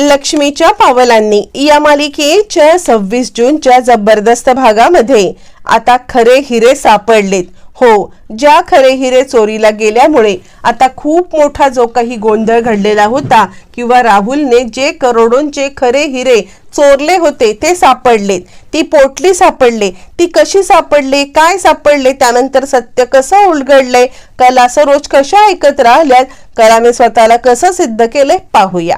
लक्ष्मीच्या पावलांनी. या मालिकेच्या सव्वीस जूनच्या जबरदस्त भागामध्ये आता खरे हिरे सापडलेत. हो ज्या खरे हिरे चोरीला गेल्यामुळे आता खूप मोठा जो काही गोंधळ घडलेला होता किंवा राहुलने जे करोडोंचे खरे हिरे चोरले होते ते सापडलेत. ती पोटली सापडले ती कशी सापडले काय सापडले त्यानंतर सत्य कसं उलगडले कला सरोज कशा ऐकत राहिल्यात कलाने स्वतःला कसं सिद्ध केले पाहूया.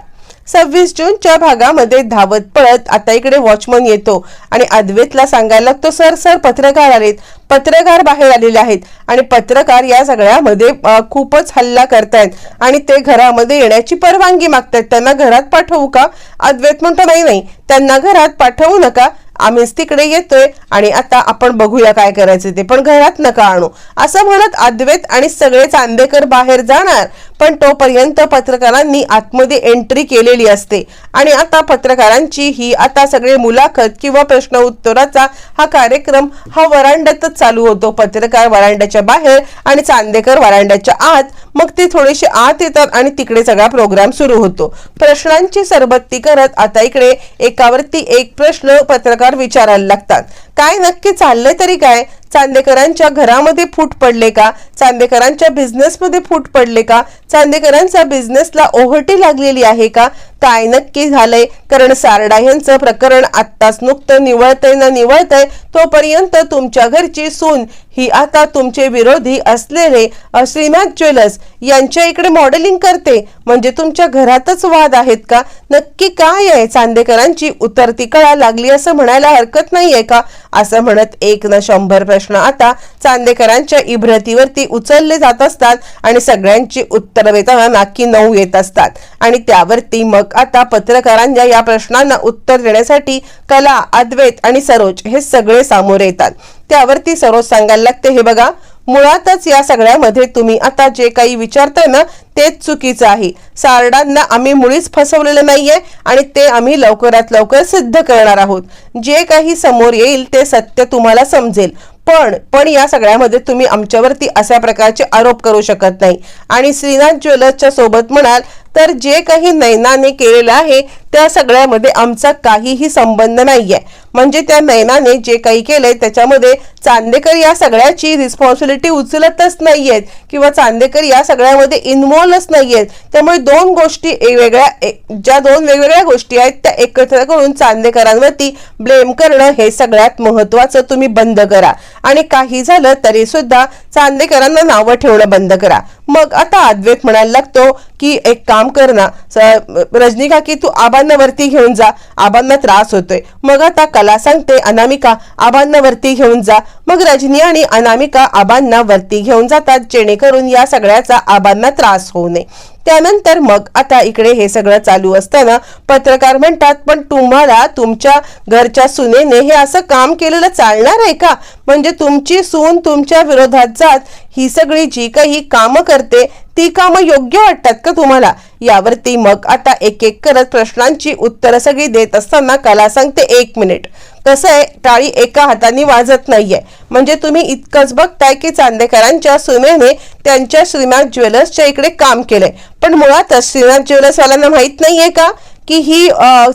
सव्वीस जूनच्या भागामध्ये धावत पळत आता इकडे वॉचमन येतो आणि अद्वेतला सांगायला लागतो सर सर पत्रकार आलेत. पत्रकार बाहेर आलेले आहेत आणि पत्रकार या सगळ्यामध्ये खूपच हल्ला करतायत आणि ते घरामध्ये येण्याची परवानगी मागतायत. त्यांना घरात पाठवू का? अद्वैत म्हणतो नाही नाही त्यांना घरात पाठवू नका. आम्हीच तिकडे येतोय आणि आता आपण बघूया काय करायचं ते. पण घरात नका आणू. असं म्हणत अद्वैत आणि सगळे चांदेकर बाहेर जाणार. पण तोपर्यंत पत्रकारांनी आतमध्ये एंट्री केलेली असते. आणि आता पत्रकारांची ही आता सगळे मुलाखत किंवा प्रश्न उत्तराचा हा कार्यक्रम हा वरांड्यातच चालू होतो. पत्रकार वरांड्याच्या बाहेर आणि चांदेकर वरांड्याच्या आत. मग ते थोडेसे आत येतात आणि तिकडे सगळा प्रोग्राम सुरू होतो. प्रश्नांची सरबत्ती करत आता इकडे एकावरती एक प्रश्न पत्रकार विचारायला लागतात. काय नक्की चाललंय तरी काय? चांदेकरांच्या घरामध्ये फूट पडले का? चांदेकरांच्या बिझनेसमध्ये फूट पडले का? चांदेकरांच्या बिझनेसला ओहटी लागलेली आहे का? काय नक्की झालंय. कारण सारडा यांचं प्रकरण आत्ताच नुकतं निवळतंय ना निवळतंय तोपर्यंत तुमच्या घरची सून ही आता तुमचे विरोधी असलेले अ, श्रीनाथ ज्वेलर्स यांच्या इकडे मॉडेलिंग करते. म्हणजे तुमच्या घरातच वाद आहेत का? नक्की काय आहे? चांदेकरांची उतरती कळा लागली असं म्हणायला हरकत नाहीये का? असं म्हणत एक ना शंभर प्रश्न आता चांदेकरांच्या इब्रतीवरती उचलले जात असतात आणि सगळ्यांची उत्तर देताना नाकी नऊ येत असतात. आणि त्यावरती मग आता पत्रकारांच्या या प्रश्नांना उत्तर देण्यासाठी कला अद्वैत आणि सरोज हे सगळे सामोरे येतात. त्यावरती सरोज सांगायला लागते हे बघा मुळातच या सगळ्यामध्ये तुम्ही आता जे काही विचारताय ना तेच चुकीचं आहे. सारडांना आम्ही मुळीच फसवलेलं नाहीये आणि ते आम्ही लवकरात लवकर सिद्ध करणार आहोत. जे काही समोर येईल ते सत्य तुम्हाला समजेल. पण पण या सगळ्यामध्ये तुम्ही आमच्यावरती अशा प्रकारचे आरोप करू शकत नाही. आणि श्रीनाथ ज्वेलर्सच्या सोबत म्हणाल तर जे काही नैनाने केलेलं आहे त्या सगळ्यामध्ये आमचा काहीही संबंध नाहीये. म्हणजे त्या नैनाने जे काही केलंय त्याच्यामध्ये चांदेकर या सगळ्याची रिस्पॉन्सिबिलिटी उचलतच नाहीयेत किंवा चांदेकर या सगळ्यामध्ये इन्व्हॉल्वच नाहीयेत. त्यामुळे दोन गोष्टी वेगळ्या ज्या दोन वेगवेगळ्या गोष्टी आहेत त्या एकत्र करून चांदेकरांवरती ब्लेम करणं हे सगळ्यात महत्वाचं तुम्ही बंद करा. आणि काही झालं तरी सुद्धा चांदेकरांना नावं ठेवणं बंद करा. मग आता अद्वैत म्हणायला लागतो की एक काम कर ना रजनीका रजनी काकी तू आबांना वरती घेऊन जा आबांना त्रास होतोय. मग आता कला सांगते अनामिका आबांना वरती घेऊन जा. मग रजनी आणि अनामिका आबांना वरती घेऊन जातात जेणेकरून या सगळ्याचा आबांना त्रास होऊ नये. त्यानंतर मग आता इकडे हे सगळं चालू असताना पत्रकार म्हणतात पण तुम्हाला तुमच्या घरच्या सुनेने हे असं काम केलेलं चालणार आहे का? म्हणजे तुमची सून तुमच्या विरोधात जात ही सगळी जी काही कामं करते ती कामं योग्य वाटतात का तुम्हाला? यावरती मग आता एक एक करत प्रश्नांची उत्तरं सगळी देत असताना कला सांगते एक मिनिट. कसं आहे टाळी एका हाताने वाजत नाहीये. म्हणजे तुम्ही इतकंच बघताय की चांदेकरांच्या सुनेने त्यांच्या श्रीनाथ ज्वेलर्सच्या इकडे काम केलंय. पण मुळातच श्रीनाथ ज्वेलर्सवाल्यांना माहीत नाहीये का? की ही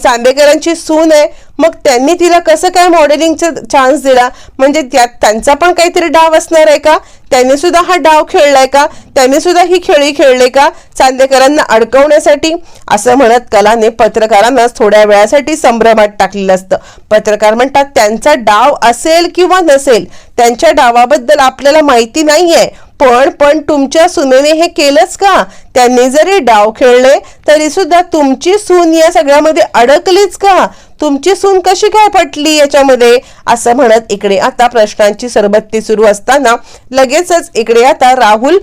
चांदेकरांची सून आहे मग त्यांनी तिला कसं काय मॉडेलिंगचा चान्स दिला? म्हणजे त्यात त्यांचा पण काहीतरी डाव असणार आहे का? त्यांनी सुद्धा हा डाव खेळलाय का? त्यांनी सुद्धा ही खेळी खेळले का? चांदेकरांना अडकवण्यासाठी असं म्हणत कलाने पत्रकारांना थोड्या वेळासाठी संभ्रमात टाकलेलं असतं. पत्रकार म्हणतात त्यांचा डाव असेल किंवा नसेल त्यांच्या डावाबद्दल आपल्याला माहिती नाहीये पण पण तुमच्या सुनेने हे केलंच का? त्यांनी जरी डाव खेळले तरी सुद्धा तुमची सून या सगळ्यामध्ये अडकलीच का? तुमची सून कशी काय पटली याच्यामध्ये? असं म्हणत इकडे आता प्रश्नांची सरबत्ती सुरू असताना लगेचच इकडे आता राहुल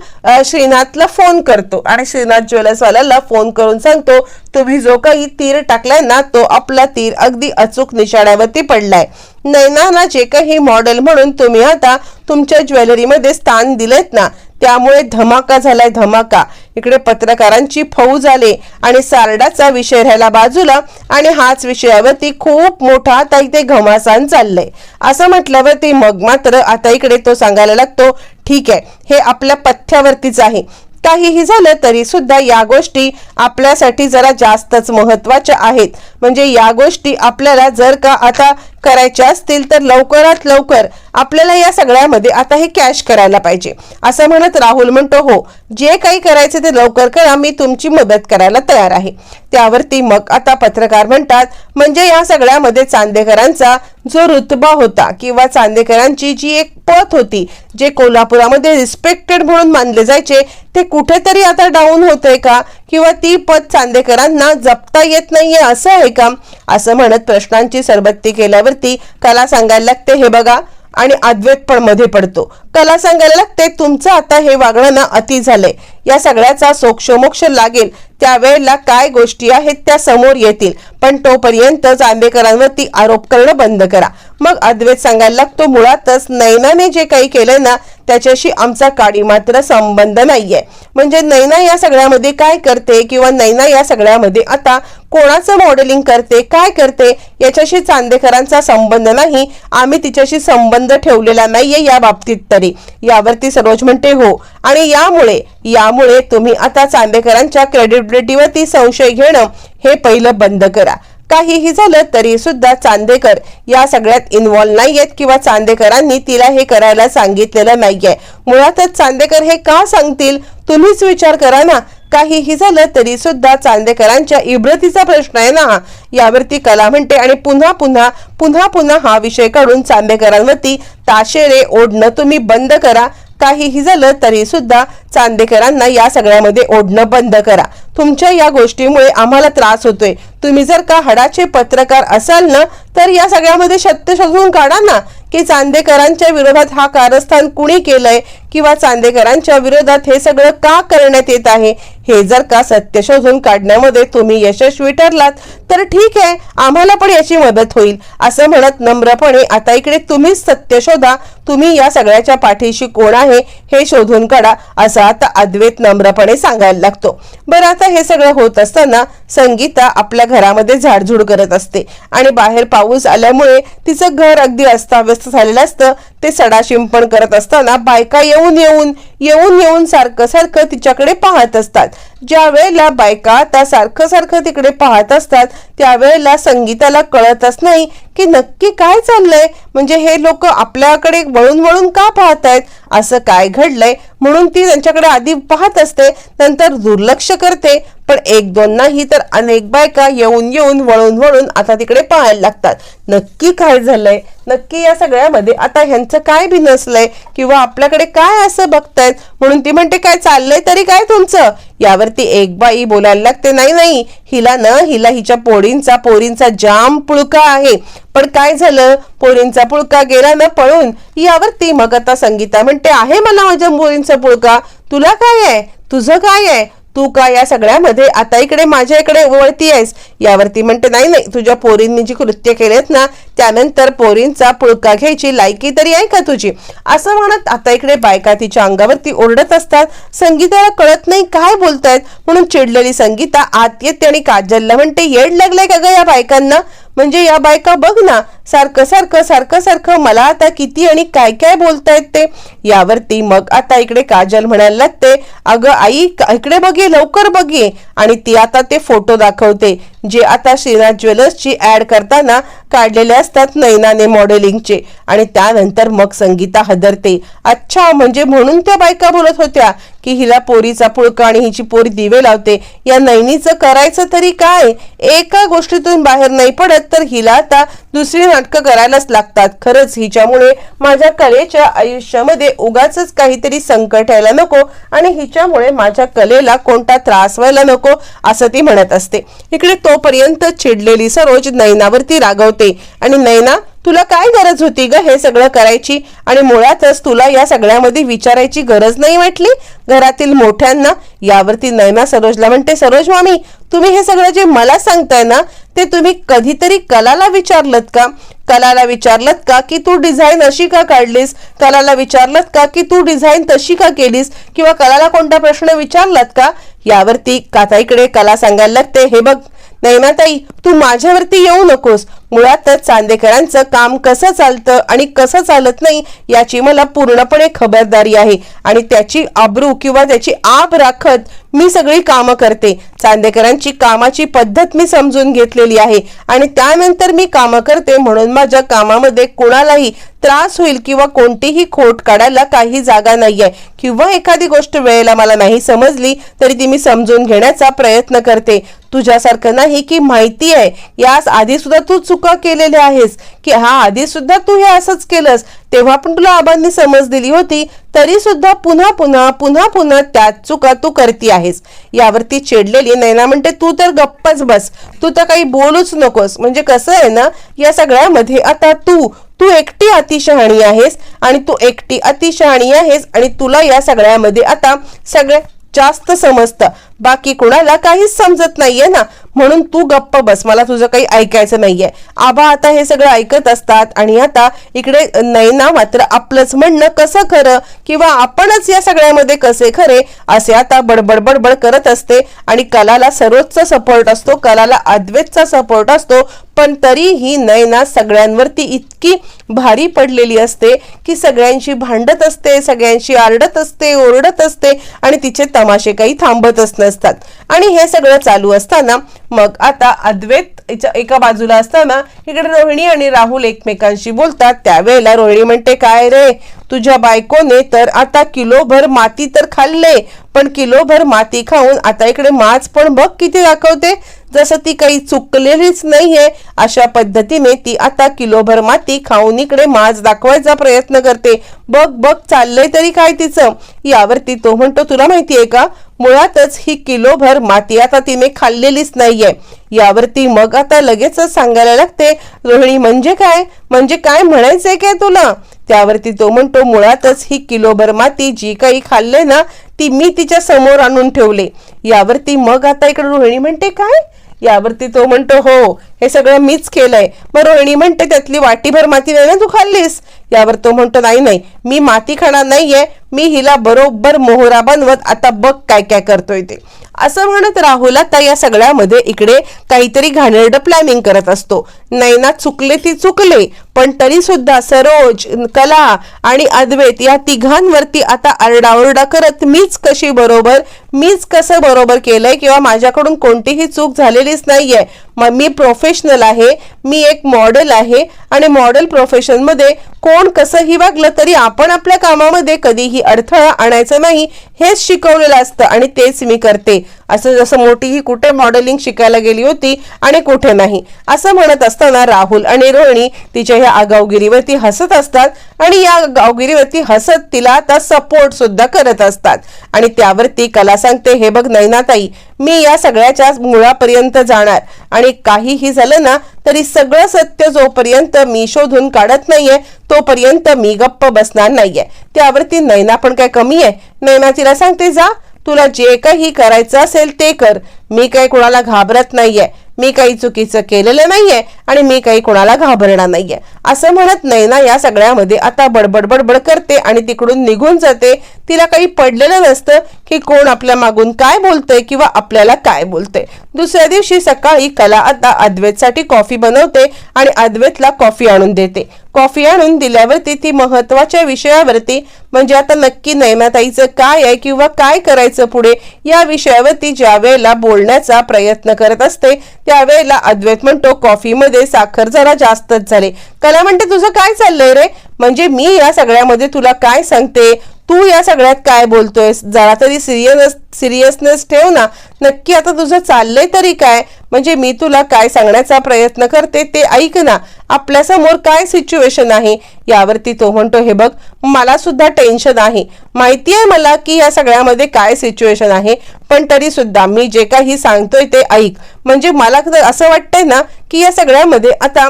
श्रीनाथला फोन करतो. आणि श्रीनाथ ज्वेलर्सवाल्याला फोन करून सांगतो तुम्ही जो काही तीर टाकलाय ना तो आपला तीर अगदी अचूक निशाण्यावरती पडलाय. नैनाना जे काही मॉडेल म्हणून तुम्ही आता तुमच्या ज्वेलरीमध्ये स्थान दिलेत ना त्यामुळे धमाका झालाय धमाका. इकडे पत्रकारांची फौज आले आणि सारडाचा विषय राहिला बाजूला आणि हाच विषयावरती खूप मोठा आता इथे घमासान चाललंय. असं म्हटल्यावरती मग मात्र आता इकडे तो सांगायला लागतो ठीक आहे हे आपल्या पथ्यावरतीच आहे. काहीही झालं तरी सुद्धा या गोष्टी आपल्यासाठी जरा जास्तच महत्त्वाच्या आहेत. म्हणजे या गोष्टी आपल्याला जर का आता करायच्या असतील तर लवकरात लवकर आपल्याला या सगळ्यामध्ये आता हे कॅश करायला पाहिजे. असं म्हणत राहुल म्हणतो हो जे काही करायचे ते लवकर करा मी तुमची मदत करायला तयार आहे. त्यावरती मग आता पत्रकार म्हणतात म्हणजे या सगळ्यामध्ये चांदेकरांचा जो रुतबा होता किंवा चांदेकरांची जी एक पत होती जे कोल्हापुरामध्ये रिस्पेक्टेड म्हणून मानले जायचे ते कुठेतरी आता डाऊन होते का? किंवा ती पद चांदेकरांना जपता येत नाहीये असं आहे का? असं म्हणत प्रश्नांची सरबत्ती केल्यावरती कला सांगायला लागते हे बघा. आणि अद्वैत पण मध्ये पडतो. कला सांगायला लागते तुमचं आता हे वागणं ना अति झालंय. या सगळ्याचा सोक्षमोक्ष लागेल. त्यावेळेला काय गोष्टी आहेत त्या समोर येतील. पण तोपर्यंत चांदेकरांवरती आरोप करणं बंद करा. मग अद्वैत सांगायला लागतो मुळातच नैनाने जे काही केलं ना त्याच्याशी आमचा काडी मात्र संबंध नाहीये. म्हणजे नैना या सगळ्यामध्ये काय करते किंवा नैना या सगळ्यामध्ये आता कोणाचं मॉडेलिंग करते काय करते याच्याशी चांदेकरांचा संबंध नाही आम्ही तिच्याशी संबंध ठेवलेला नाहीये या बाबतीत तरी. यावरती सरोज म्हणते हो. आणि यामुळे यामुळे तुम्ही आता चांदेकरांच्या क्रेडिबिलिटीवरती संशय घेणं हे पहिलं बंद करा. काहीही झालं तरी सुद्धा चांदेकर या सगळ्यात इन्व्हॉल्व नाहीयेत किंवा चांदेकरांनी तिला हे करायला सांगितलेलं नाहीये. मुळातच चांदेकर हे का सांगतील? तुम्हीच विचार करा ना. काहीही झालं तरी सुद्धा चांदेकरांच्या इब्रतीचा प्रश्न आहे ना यावरती कला म्हणते आणि पुन्हा पुन्हा पुन्हा पुन्हा हा विषय काढून चांदेकरांवरती ताशेरे ओढणं तुम्ही बंद करा. काहीही झालं तरी सुद्धा चांदेकरांना या सगळ्यामध्ये ओढणं बंद करा. तुमच्या या गोष्टीमुळे आम्हाला त्रास होतोय. तुम्ही जर का हडाचे पत्रकार असाल ना तर या सगळ्यामध्ये सत्य शोधून काढा ना की चांदेकरांच्या विरोधात हा कारस्थान कुणी केलंय किंवा चांदेकरांच्या विरोधात हे सगळं का करण्यात येत आहे? हे जर का सत्य शोधून काढण्यामध्ये तुम्ही यशस्वी ठरलात तर ठीक आहे आम्हाला पण याची मदत होईल. असं म्हणत नम्रपणे आता इकडे तुम्हीच सत्य शोधा. तुम्ही या सगळ्याच्या पाठीशी कोण आहे हे शोधून काढा असं आता अद्वैत नम्रपणे सांगायला लागतो. बरं आता हे सगळं होत असताना संगीता आपल्या घरामध्ये झाडझूड करत असते. आणि बाहेर पाऊस आल्यामुळे तिचं घर अगदी अस्ताव्यस्त झालेलं असतं. ते सडाशिंपण करत असताना बायका येऊन येऊन येऊन येऊन येऊन सारखं सारखं तिच्याकडे पाहत असतात. ज्या वेळेला बायका आता सारखं सारखं तिकडे पाहत असतात त्यावेळेला संगीताला कळतच नाही की नक्की काय चाललंय. म्हणजे हे लोक आपल्याकडे वळून वळून का पाहत आहेत असं काय घडलंय? म्हणून ती त्यांच्याकडे आधी पाहत असते नंतर दुर्लक्ष करते. पण एक दोन नाही तर अनेक बायका येऊन येऊन वळून वळून आता तिकडे पाहायला लागतात. नक्की काय झालंय? नक्की या सगळ्यामध्ये आता ह्यांचं काय बी नसलंय किंवा आपल्याकडे काय असं बघतायत? म्हणून ती म्हणते काय चाललंय तरी काय तुमचं? यावरती एक बाई बोलायला लागते नाही नाही हिला न हिला हिच्या पोरींचा पोरींचा जाम पुळका आहे. पण काय झालं? पोरींचा पुळका गेला न पळून यावरती मग आता संगीता म्हणते आहे मला माझ्या पोरींचा पुळका? तुला काय आहे? तुझं काय आहे? तू का या सगळ्यामध्ये? आता इकडे माझ्या इकडे वळती आहेस. यावरती म्हणते नाही नाही तुझ्या पोरींनी जी कृत्य केलेत ना त्यानंतर पोरींचा पुळका घ्यायची लायकी तरी आहे का तुझी? असं म्हणत आता इकडे बायका तिच्या अंगावरती ओरडत असतात. संगीताला कळत नाही काय बोलतायत. म्हणून चिडलेली संगीता आत येते आणि काजलला म्हणते येड लागलंय का ग या बायकांना? म्हणजे या बायका बघ ना सारखं सारखं सारखं सारखं मला आता किती आणि काय काय बोलतायत ते. यावरती मग आता इकडे काजल म्हणायला लागते अगं आई इकडे बघे लवकर बघे आणि ती आता ते फोटो दाखवते. जे आता श्रीनाथ ज्वेलर्सची ऍड करताना काढलेले असतात नैनाने मॉडेलिंगचे आणि त्यानंतर मग संगीता हदरते. अच्छा म्हणजे म्हणून त्या बायका बोलत होत्या की हिला पोरीचा पुळका आणि हिची पोरी दिवे लावते. या नैनीचं करायचं तरी काय? एका गोष्टीतून बाहेर नाही पडत तर हिला आता दुसरी नाटकं करायलाच लागतात. खरंच हिच्यामुळे माझ्या कलेच्या आयुष्यामध्ये उगाच काहीतरी संकट यायला नको आणि हिच्यामुळे माझ्या कलेला कोणता त्रास व्हायला नको असं ती म्हणत असते. इकडे तोपर्यंत चिडलेली सरोज नैनावरती रागवते आणि नैना तुला काय गरज होती ग हे सगळं करायची? आणि मुळातच तुला या सगळ्यामध्ये विचारायची गरज नाही वाटली? घरातील मोठ्यांना यावरती नैना सरोजला म्हणते सरोज मामी तुम्ही हे सगळं जे मला सांगताय ना ते तुम्ही कधीतरी कलाला विचारलत का? कलाला विचारलत का की तू डिझाईन अशी का काढलीस? कलाला विचारलत का की तू डिझाईन तशी का केलीस? किंवा कलाला कोणता प्रश्न विचारलात का? यावरती काताईकडे कला सांगायला लागते हे बघ नैनाताई तू माझ्यावरती येऊ नकोस. मुळातच चांदेकरांचं काम कसं चालतं आणि कसं चालत नाही याची मला पूर्णपणे खबरदारी आहे. आणि त्याची आबरू किंवा त्याची आब राखत मी सगळी कामं करते. चांदेकरांची कामाची पद्धत मी समजून घेतलेली आहे आणि त्यानंतर मी कामं करते म्हणून माझ्या कामामध्ये कोणालाही त्रास होईल किंवा कोणतीही खोट काढायला काही जागा नाहीये. किंवा एखादी गोष्ट वेळेला मला नाही समजली तरी ती मी समजून घेण्याचा प्रयत्न करते. तुझ्यासारखं नाही की माहिती आहे. यास आधी सुद्धा तू चुका केलेल्या आहेस. की हा आधी सुद्धा तू हे असंच केलंस. तेव्हा पण तुला आबांनी समज दिली होती तरी सुद्धा पुन्हा पुन्हा पुन्हा पुन्हा त्याच चुका तू करती आहेस. यावरती चिडलेली नैना म्हणते तू तर गप्पच बस. तू तर काही बोलूच नकोस. म्हणजे कसं आहे ना या सगळ्यामध्ये आता तू तू एकटी अतिशहाणी आहेस आणि तू एकटी अतिशहाणी आहेस आणि तुला या सगळ्यामध्ये आता सगळ्यात जास्त समजतं. बाकी कुणाला काहीच समजत नाहीये ना. म्हणून तू गप्प बस. मला तुझं काही ऐकायचं नाहीये. आबा आता हे सगळं ऐकत असतात आणि आता इकडे नैना मात्र आपलंच म्हणणं कसं खरं किंवा आपणच या सगळ्यामध्ये कसे खरे असे आता बडबड बडबड करत असते. आणि कलाला सर्वोच्च सपोर्ट असतो कलाला अद्वैतचा सपोर्ट असतो. पण तरीही नैना सगळ्यांवरती इतकी भारी पडलेली असते की सगळ्यांशी भांडत असते सगळ्यांशी आरडत असते ओरडत असते आणि तिचे तमाशे काही थांबतच नसते असतात. आणि हे सगळं चालू असताना मग आता अद्वैत याच्या एका बाजूला असताना इकडे रोहिणी आणि राहुल एकमेकांशी बोलतात. त्यावेळेला रोहिणी म्हणते काय रे? तुझ्या बायकोने तर आता किलोभर माती तर खाल्ले पण किलोभर माती खाऊन आता इकडे माच पण बघ किती दाखवते. जसं ती काही चुकलेलीच नाहीये अशा पद्धतीने ती आता किलोभर माती खाऊन इकडे माज दाखवायचा प्रयत्न करते. बघ बघ चाललंय तरी काय तिचं? यावरती तो म्हणतो तुला माहितीये का? मुळातच ही किलोभर माती आता तिने खाल्लेलीच नाहीये. यावरती मग आता लगेचच सांगायला लागते रोहिणी म्हणजे काय? म्हणजे काय म्हणायचंय काय तुला? त्यावरती तो म्हणतो मुळातच ही किलोभर माती जी काही खाल्ले ना ती मी तिच्या समोर आणून ठेवले. यावरती मग आता इकडे रोहिणी म्हणते काय? यावरती तो म्हणतो हो हे सगळं मीच केलंय. मग रोहिणी म्हणते त्यातली वाटीभर माती नाही ना तू खाल्लीस. यावर तो म्हणतो नाही नाही मी माती खाणार नाहीये मी हिला बरोबर मोहरा बनवत आता बघ काय काय करतोय ते. असं म्हणत राहुल आता या सगळ्यामध्ये इकडे काहीतरी घाणेरडं प्लॅनिंग करत असतो. नैना चुकले ती चुकले पण तरी सुद्धा सरोज कला आणि अद्वैत या तिघांवरती आता आरडाओरडा करत मीच कशी बरोबर मीच कसं बरोबर केलंय किंवा माझ्याकडून कोणतीही चूक झालेलीच नाहीये. मी प्रोफेशनल आहे मी एक मॉडेल आहे आणि मॉडेल प्रोफेशनमध्ये कोण कसंही वागलं तरी आपण आपल्या कामामध्ये कधीही अडथळा आणायचं नाही हेच शिकवलेलं असतं आणि तेच मी करते. असं जसं मोठी ही कुठे मॉडेलिंग शिकायला गेली होती आणि कुठे नाही. असं म्हणत असताना राहुल आणि रोहिणी तिच्या ह्या आगावगिरीवरती हसत असतात आणि या गावगिरीवरती हसत तिला आता सपोर्ट सुद्धा करत असतात. आणि त्यावरती कला सांगते हे बघ नैनाताई मी या सगळ्याच्या मुळापर्यंत जाणार. आणि काहीही झालं ना तरी सगळं सत्य जोपर्यंत मी शोधून काढत नाहीये तोपर्यंत मी गप्प बसणार नाहीये. त्यावरती नैना पण काय कमी आहे? नैना तिला सांगते जा तुला जे काही करायचं असेल ते कर. मी काही कुणाला घाबरत नाहीये. मी काही चुकीचं केलेलं नाहीये आणि मी काही कुणाला घाबरणार नाहीये. असं म्हणत नैना या सगळ्यामध्ये आता बडबड बडबड करते आणि तिकडून निघून जाते. तिला काही पडलेलं नसतं. की कोण आपल्या मागून काय बोलते किंवा आपल्याला काय बोलते दुसऱ्या दिवशी सकाळी कला आता अद्वैतसाठी कॉफी बनवते आणि अद्वैतला कॉफी आणून देते. कॉफी आणून दिल्यावरती ती महत्त्वाच्या विषयावरती म्हणजे आता नक्की नैनाताईचं काय आहे किंवा काय करायचं पुढे या विषयावरती ज्या वेळेला बोलण्याचा प्रयत्न करत असते त्यावेळेला अद्वैत म्हणतो कॉफीमध्ये साखर जरा जास्तच झाले. कला म्हणते तुझं काय चाललंय रे? म्हणजे मी या सगळ्यामध्ये तुला काय सांगते? तू या सगळ्यात काय बोलतोयस? जरा तरी सिरियस सिरियसनेस ठेव ना. नक्की आता तुझं चाललंय तरी काय? म्हणजे मी तुला काय सांगण्याचा प्रयत्न करते ते ऐक ना. आपल्यासमोर काय सिच्युएशन आहे? यावरती तो म्हणतो हे बघ मला सुद्धा टेन्शन आहे. माहिती आहे मला की या सगळ्यामध्ये काय सिच्युएशन आहे? पण तरी सुद्धा मी जे काही सांगतोय ते ऐक. म्हणजे मला असं वाटतंय ना की या सगळ्यामध्ये आता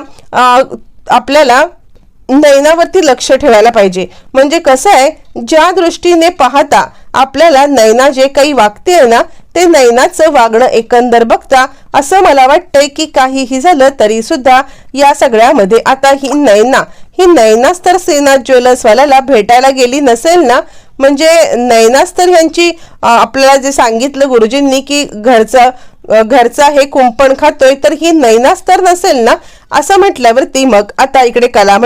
आपल्याला नयनावरती लक्ष ठेवायला पाहिजे. म्हणजे कसं आहे ज्या दृष्टीने पाहता आपल्याला नैना जे काही वागते ना ते नैनाचं वागणं एकंदर बघता असं मला वाटतंय की काहीही झालं तरी सुद्धा या सगळ्यामध्ये आता ही नैना ही नैनाच तर सेना ज्वेलर्सवाल्याला भेटायला गेली नसेल ना? म्हणजे नैनाच तर यांची आपल्याला जे सांगितलं गुरुजींनी की घरचं घरचा हे कुंपण खातोय तर ही नैनाच तर नसेल ना? असं म्हटल्यावरती मग आता इकडे कला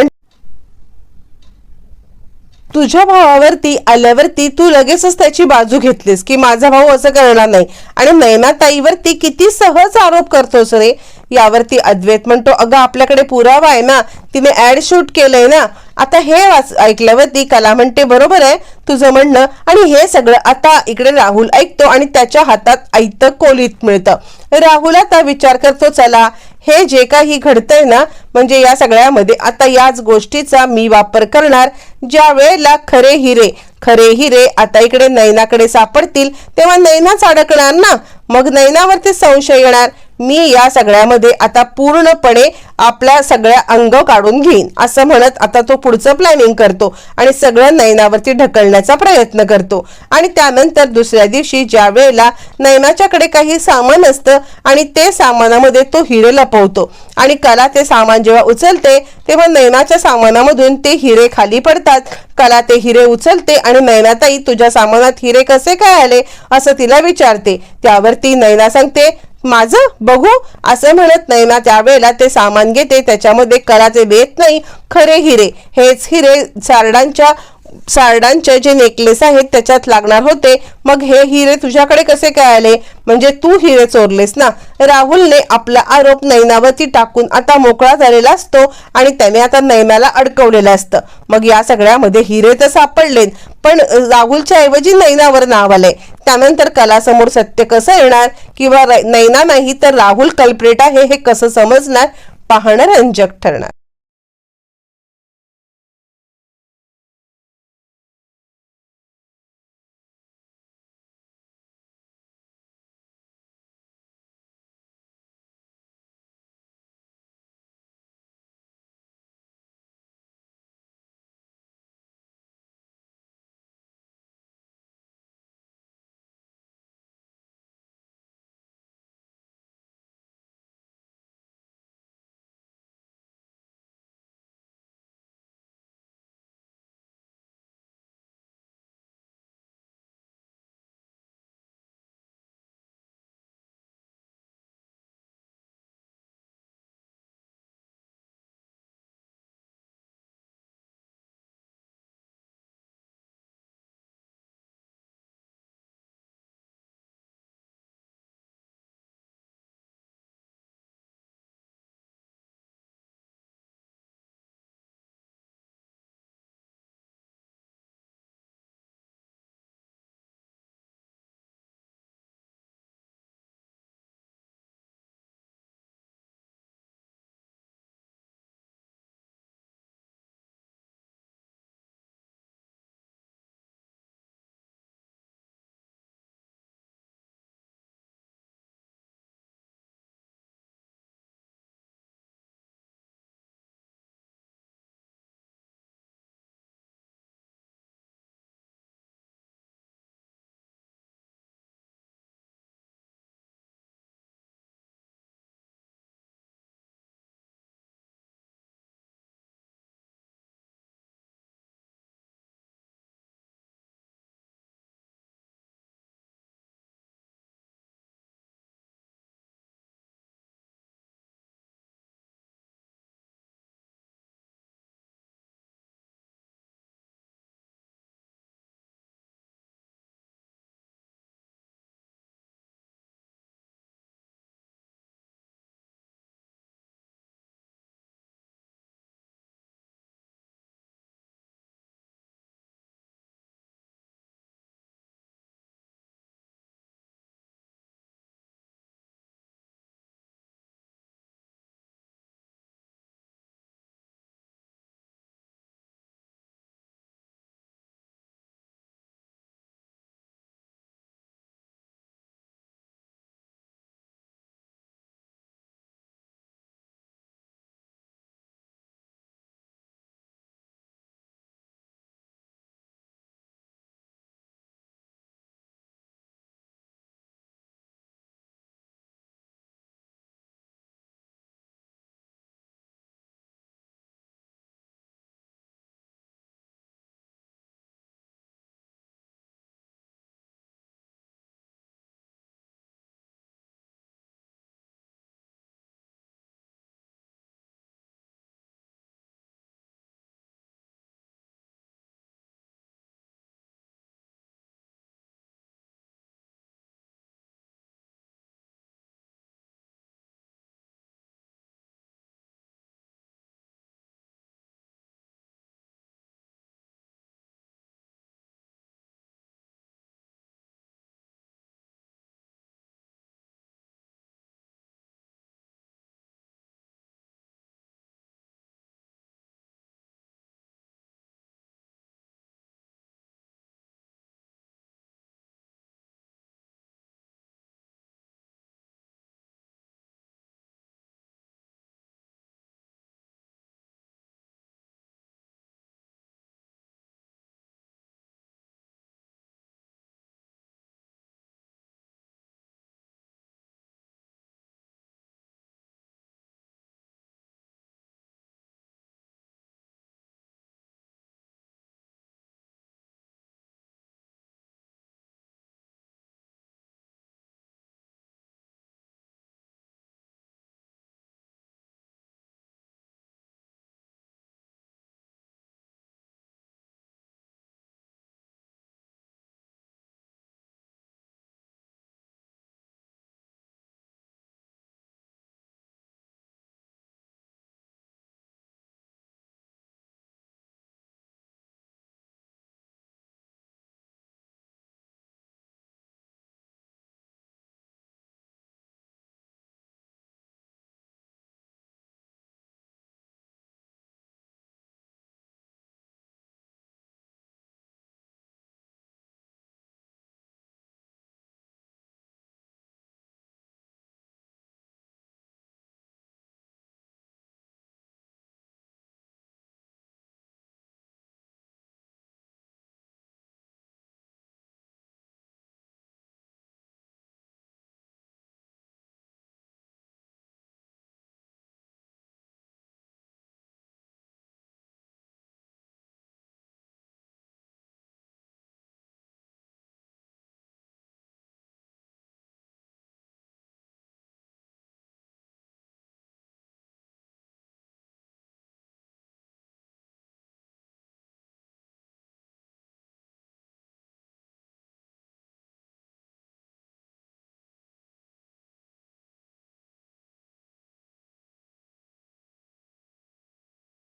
तुझ्या भावावरती आल्यावरती तू लगेचच त्याची बाजू घेतलीस की माझा भाऊ असं करणार नाही. आणि नैनाताईवरती किती सहज आरोप करतोस रे? यावरती अद्वैत म्हणतो अगं आपल्याकडे पुरावा आहे ना. तिने ऍड शूट केलंय ना. आता हे वाच ऐकल्यावरती कला म्हणते बरोबर आहे तुझं म्हणणं. आणि हे सगळं आता इकडे राहुल ऐकतो आणि त्याच्या हातात ऐत कोलीत मिळतं. राहुल आता विचार करतो चला हे जे काही घडतंय ना म्हणजे या सगळ्यामध्ये आता याच गोष्टीचा मी वापर करणार. ज्या वेळेला खरे हिरे खरे हिरे आता इकडे नैनाकडे सापडतील तेव्हा नैनाच अडकणार ना. मग नैनावरती संशय येणार. मी या सगळ्यामध्ये आता पूर्णपणे आपल्या सगळ्या अंग काढून घेईन. असं म्हणत आता तो पुढचं प्लॅनिंग करतो आणि सगळं नैनावरती ढकलण्याचा प्रयत्न करतो. आणि त्यानंतर दुसऱ्या दिवशी ज्या वेळेला नैनाच्याकडे काही सामान असतं आणि ते सामानामध्ये तो हिरे लपवतो. आणि कला ते सामान जेव्हा उचलते तेव्हा नैनाच्या सामानामधून ते हिरे खाली पडतात. कला ते हिरे उचलते आणि नैनाताई तुझ्या सामानात हिरे कसे काय आले? असं तिला विचारते. त्यावरती नैना सांगते माझं बघू असं म्हणत नाही ना त्यावेळेला ते सामान घेते त्याच्यामध्ये कराचे बेत नाही खरे हिरे. हेच हिरे सारडांच्या सारडांचे जे नेकलेस आहेत त्याच्यात लागणार होते. मग हे हिरे तुझ्याकडे कसे काय आले? म्हणजे तू हिरे चोरलेस ना? राहुलने आपला आरोप नैनावरती टाकून आता मोकळा झालेला असतो आणि त्याने आता नैनाला अडकवलेलं असतं. मग या सगळ्यामध्ये हिरे तर सापडलेत पण राहुलच्या ऐवजी नैनावर नाव आलंय. त्यानंतर कलासमोर सत्य कसं येणार? किंवा नैना नाही तर राहुल कल्प्रेट आहे हे कसं समजणार? पाहणं रंजक ठरणार.